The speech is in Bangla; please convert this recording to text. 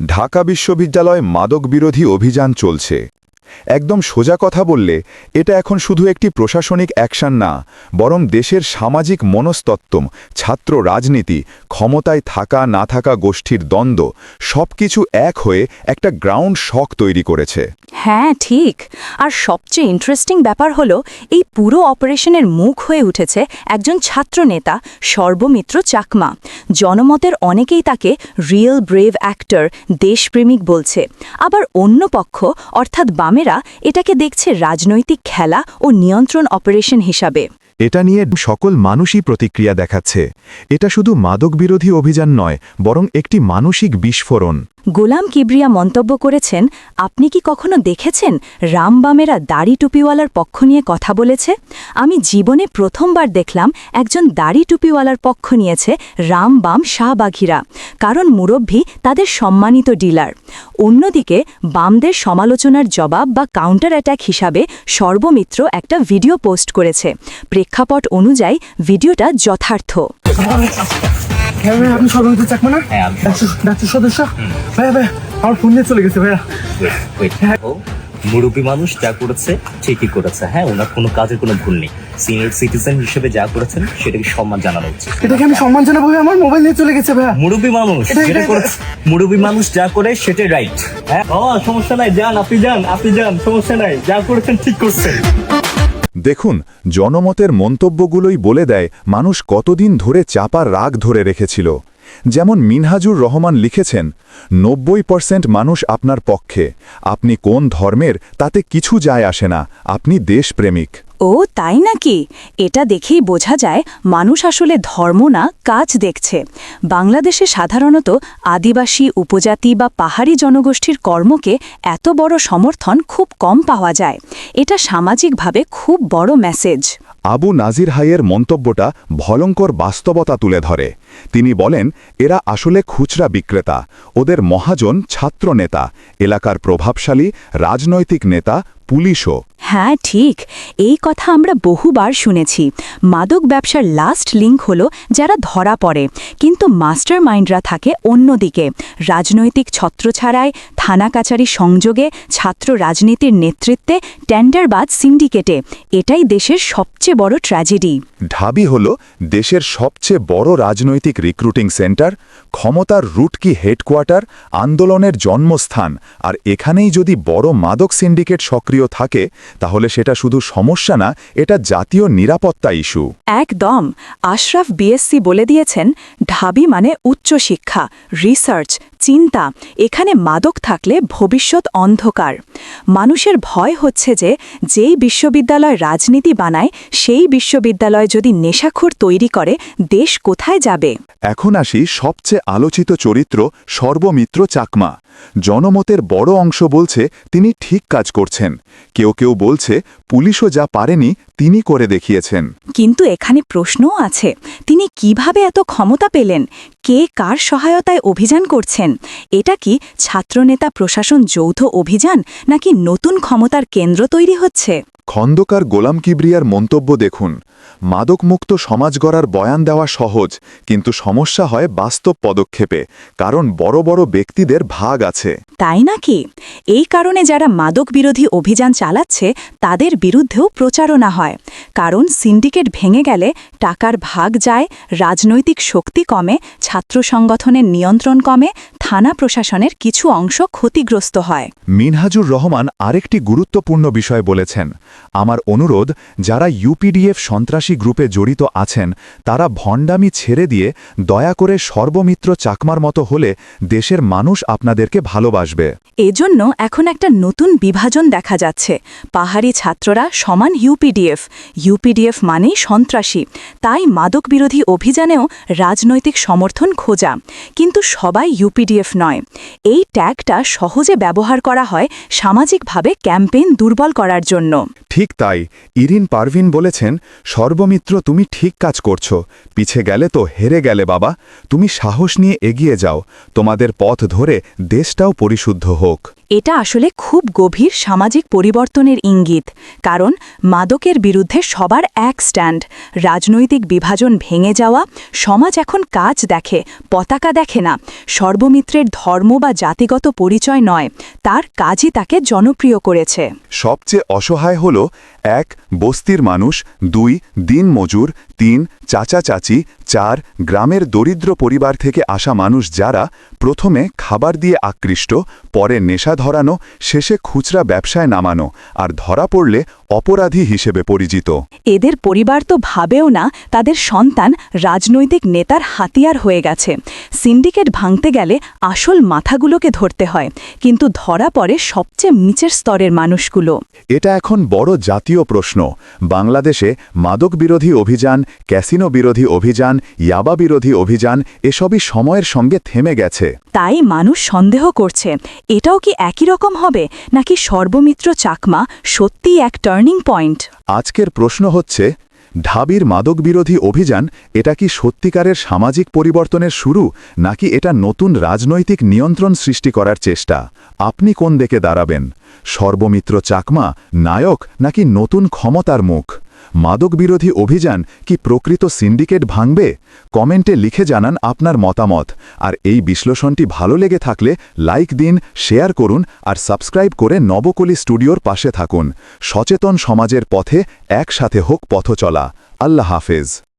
ঢাকা বিশ্ববিদ্যালয় মাদক বিরোধী অভিযান চলছে। একদম সোজা কথা বললে, এটা এখন শুধু একটি প্রশাসনিক অ্যাকশন না, বরং দেশের সামাজিক মনস্তত্ত্ব ছাত্র রাজনীতি, ক্ষমতায় থাকা, না থাকা গোষ্ঠীর দ্বন্দ্ব, সবকিছু এক হয়ে একটা গ্রাউন্ড শক তৈরি করেছে। হ্যাঁ ঠিক। আর সবচেয়ে ইন্টারেস্টিং ব্যাপার হলো, এই পুরো অপারেশনের মুখ হয়ে উঠেছে একজন ছাত্র নেতা, সর্বমিত্র চাকমা। জনমতের অনেকেই তাকে রিয়েল ব্রেভ অ্যাক্টর দেশপ্রেমিক বলছে। আবার অন্য পক্ষ, অর্থাৎ বামেরা এটাকে দেখছে রাজনৈতিক খেলা ও নিয়ন্ত্রণ অপারেশন হিসাবে। এটা নিয়ে সকল মানুষই প্রতিক্রিয়া দেখাচ্ছে। এটা শুধু মাদক বিরোধী অভিযান নয়, বরং একটি মানসিক বিস্ফোরণ। গোলাম কিবরিয়া মন্তব্য করেছেন, আপনি কি কখনো দেখেছেন রামবামেরা দাড়ি টুপিওয়ালার পক্ষ নিয়ে কথা বলেছে? আমি জীবনে প্রথমবার দেখলাম একজন দাড়ি টুপিওয়ালার পক্ষ নিয়েছে রামবাম শাহবাঘিরা, কারণ মুরব্বী তাদের সম্মানিত ডিলার। অন্যদিকে বামদের সমালোচনার জবাব বা কাউন্টার অ্যাট্যাক হিসাবে সর্বমিত্র একটা ভিডিও পোস্ট করেছে। প্রেক্ষাপট অনুযায়ী ভিডিওটা যথার্থ। হ্যাঁ ভাই আপনি সর্বমিত্র চাকমা না? হ্যাঁ, ডাক্তার ডাক্তার সদস্য। ভাইয়া ভাইয়া আমার ফোন নিয়ে চলে গেছে ভাইয়া। মুরব্বী মানুষ যা করেছে ঠিকই করেছে। হ্যাঁ ওনার কোনো কাজের কোনো ভুল নেই। সিনিয়র সিটিজেন হিসেবে যা করেছেন সেটাকে সম্মান জানানো উচিত। এটাকে আমি সম্মান জানাব আমার মোবাইল নিয়ে চলে গেছে ভাইয়া। মুরব্বী মানুষ এটা- যেটা করেছে মুরব্বী মানুষ যা করে সেটাই রাইট হ্যাঁ? ও সমস্যা নাই যান আপনি যান আপনি যান সমস্যা নাই যা করেছেন ঠিক করছেন। দেখুন, জনমতের মন্তব্যগুলোই বলে দেয় মানুষ কতদিন ধরে চাপার রাগ ধরে রেখেছিল। যেমন মিনহাজুর রহমান লিখেছেন, নব্বই পার্সেন্ট মানুষ আপনার পক্ষে। আপনি কোন ধর্মের, তাতে কিছু যায় আসে না। আপনি দেশপ্রেমিক। ও তাই নাকি? এটা দেখেই বোঝা যায় মানুষ আসলে ধর্ম না, কাজ দেখছে। বাংলাদেশে সাধারণত আদিবাসী, উপজাতি বা পাহাড়ি জনগোষ্ঠীর কর্মকে এত বড় সমর্থন খুব কম পাওয়া যায়। এটা সামাজিকভাবে খুব বড় মেসেজ আবু নাজির হাইয়ের মন্তব্যটা ভয়ঙ্কর বাস্তবতা তুলে ধরে। তিনি বলেন, এরা আসলে খুচরা বিক্রেতা। ওদের মহাজন ছাত্রনেতা এলাকার প্রভাবশালী, রাজনৈতিক নেতা, পুলিশও। হ্যাঁ ঠিক। এই কথা আমরা বহুবার শুনেছি। মাদক ব্যবসার লাস্ট লিঙ্ক হল যারা ধরা পড়ে। কিন্তু মাস্টার মাইন্ডরা থাকে অন্যদিকে। রাজনৈতিক ছত্রছাড়ায়, থানা কাচারি সংযোগে, ছাত্র রাজনীতির নেতৃত্বে টেন্ডারবাদ সিন্ডিকেটে এটাই দেশের সবচেয়ে বড় ট্র্যাজেডি ঢাবি হল দেশের সবচেয়ে বড় রাজনৈতিক রিক্রুটিং সেন্টার ক্ষমতার রুটকি হেডকোয়ার্টার আন্দোলনের জন্মস্থান। আর এখানেই যদি বড় মাদক সিন্ডিকেট সক্রিয় থাকে তাহলে সেটা শুধু সমস্যা না, এটা জাতীয় নিরাপত্তা ইস্যু। একদম। আশরাফ বিএসসি বলে দিয়েছেন, ঢাবি মানে উচ্চশিক্ষা, রিসার্চ চিন্তা এখানে মাদক থাকলে ভবিষ্যৎ অন্ধকার। মানুষের ভয় হচ্ছে যে যেই বিশ্ববিদ্যালয় রাজনীতি বানায় সেই বিশ্ববিদ্যালয় যদি নেশাখোর তৈরি করে দেশ কোথায় যাবে? এখন আসি সবচেয়ে আলোচিত চরিত্র সর্বমিত্র চাকমা। জনমতের বড় অংশ বলছে তিনি ঠিক কাজ করছেন। কেউ কেউ বলছে পুলিশও যা পারেনি তিনি করে দেখিয়েছেন। কিন্তু এখানে প্রশ্নও আছে তিনি কীভাবে এত ক্ষমতা পেলেন? কে কার সহায়তায় অভিযান করছেন? এটা কি ছাত্রনেতা প্রশাসন যৌথ অভিযান নাকি নতুন ক্ষমতার কেন্দ্র তৈরি হচ্ছে? খন্দকার গোলাম কিবরিয়ার মন্তব্য দেখুন মাদকমুক্ত সমাজ গড়ার বয়ান দেওয়া সহজ কিন্তু সমস্যা হয় বাস্তব পদক্ষেপে কারণ বড় বড় ব্যক্তিদের ভাগ আছে। তাই নাকি? এই কারণে যারা মাদক বিরোধী অভিযান চালাচ্ছে তাদের বিরুদ্ধেও প্রচারণা হয়। কারণ সিন্ডিকেট ভেঙে গেলে টাকার ভাগ যায় রাজনৈতিক শক্তি কমে ছাত্র সংগঠনের নিয়ন্ত্রণ কমে থানা প্রশাসনের কিছু অংশ ক্ষতিগ্রস্ত হয়। মিনহাজুর রহমান আরেকটি গুরুত্বপূর্ণ বিষয় বলেছেন আমার অনুরোধ, যারা ইউপিডিএফ সন্ত্রাসী গ্রুপে জড়িত আছেন, তারা ভণ্ডামি ছেড়ে দিয়ে দয়া করে সর্বমিত্র চাকমার মতো হলে দেশের মানুষ আপনাদেরকে ভালোবাসবে। এজন্য এখন একটা নতুন বিভাজন দেখা যাচ্ছে। পাহাড়ি ছাত্ররা সমান ইউপিডিএফ ইউপিডিএফ মানেই সন্ত্রাসী। তাই মাদক বিরোধী অভিযানেও রাজনৈতিক সমর্থন খোঁজা। কিন্তু সবাই ইউপিডিএফ নয়। এই ট্যাগটা সহজে ব্যবহার করা হয় সামাজিকভাবে ক্যাম্পেইন দুর্বল করার জন্য। ঠিক তাই, ইরিন পারভিন বলেছেন, সর্বমিত্র তুমি ঠিক কাজ করছ, পিছে গেলে তো হেরে গেলে বাবা, তুমি সাহস নিয়ে এগিয়ে যাও, তোমাদের পথ ধরে দেশটাও পরিশুদ্ধ হোক। এটা আসলে খুব গভীর সামাজিক পরিবর্তনের ইঙ্গিত, কারণ মাদকের বিরুদ্ধে সবার এক স্ট্যান্ড, রাজনৈতিক বিভাজন ভেঙে যাওয়া, সমাজ এখন কাজ দেখে, পতাকা দেখে না, সর্বমিত্রের ধর্ম বা জাতিগত পরিচয় নয়, তার কাজই তাকে জনপ্রিয় করেছে। সবচেয়ে অসহায় হল এক বস্তির মানুষ, দুই দিন মজুর তিন চাচা চাচি, চার গ্রামের দরিদ্র পরিবার থেকে আসা মানুষ যারা প্রথমে খাবার দিয়ে আকৃষ্ট, পরে নেশা ধরানো, শেষে খুচরা ব্যবসায় নামানো, আর ধরা পড়লে অপরাধী হিসেবে পরিচিত। এদের পরিবার তো ভাবেও না তাদের সন্তান রাজনৈতিক নেতার হাতিয়ার হয়ে গেছে। সিন্ডিকেট ভাঙতে গেলে আসল মাথাগুলোকে ধরতে হয় কিন্তু ধরা পড়ে সবচেয়ে নিচের স্তরের মানুষগুলো। এটা এখন বড় জাতীয় প্রশ্ন। বাংলাদেশে মাদক বিরোধী অভিযান ক্যাসিনো বিরোধী অভিযান ইয়াবা বিরোধী অভিযান এসবই সময়ের সঙ্গে থেমে গেছে। তাই মানুষ সন্দেহ করছে এটাও কি একই রকম হবে? নাকি সর্বমিত্র চাকমা সত্যিই এক টার্নিং পয়েন্ট আজকের প্রশ্ন হচ্ছে, ঢাবির মাদক বিরোধী অভিযান এটা কি সত্যিকারের সামাজিক পরিবর্তনের শুরু, নাকি এটা নতুন রাজনৈতিক নিয়ন্ত্রণ সৃষ্টি করার চেষ্টা? আপনি কোন দিকে দাঁড়াবেন? সর্বমিত্র চাকমা, নায়ক, নাকি নতুন ক্ষমতার মুখ? মাদক বিরোধী অভিযান কি প্রকৃত সিন্ডিকেট ভাঙবে? কমেন্টে লিখে জানান আপনার মতামত। আর এই বিশ্লেষণটি ভালো লেগে থাকলে লাইক দিন, শেয়ার করুন আর সাবস্ক্রাইব করে নবকলি স্টুডিওর পাশে থাকুন। সচেতন সমাজের পথে একসাথে হোক পথ চলা আল্লাহ হাফেজ।